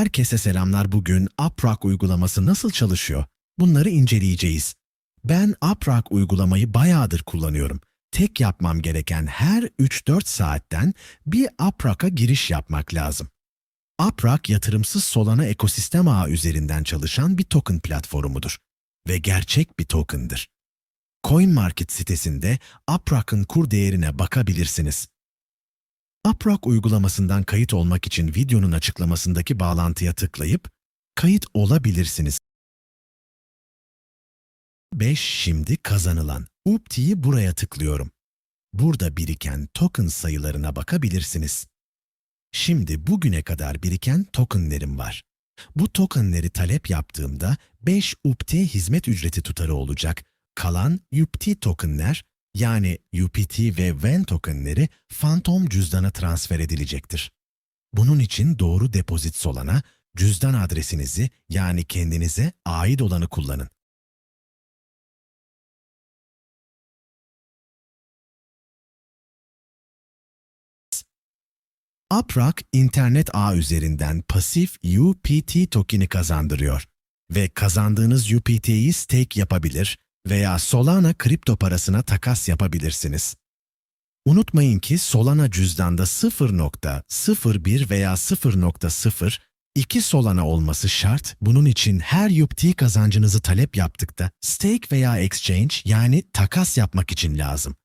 Herkese selamlar bugün Uprak uygulaması nasıl çalışıyor? Bunları inceleyeceğiz. Ben Uprak uygulamayı bayağıdır kullanıyorum. Tek yapmam gereken her 3-4 saatten bir Uprak'a giriş yapmak lazım. Uprak yatırımsız Solana ekosistem ağı üzerinden çalışan bir token platformudur ve gerçek bir token'dır. CoinMarket sitesinde Uprak'ın kur değerine bakabilirsiniz. Uprak uygulamasından kayıt olmak için videonun açıklamasındaki bağlantıya tıklayıp kayıt olabilirsiniz. 5 şimdi kazanılan UPT'yi buraya tıklıyorum. Burada biriken token sayılarına bakabilirsiniz. Şimdi bugüne kadar biriken tokenlerim var. Bu tokenleri talep yaptığımda 5 UPT hizmet ücreti tutarı olacak. Kalan UPT tokenler yani UPT ve VEN tokenleri Phantom cüzdana transfer edilecektir. Bunun için doğru depozit Solana, cüzdan adresinizi yani kendinize ait olanı kullanın. Uprak internet ağ üzerinden pasif UPT token'i kazandırıyor ve kazandığınız UPT'yi stake yapabilir veya Solana kripto parasına takas yapabilirsiniz. Unutmayın ki Solana cüzdanda 0.01 veya 0.0 2 Solana olması şart. Bunun için her UPT kazancınızı talep yaptıkta stake veya exchange yani takas yapmak için lazım.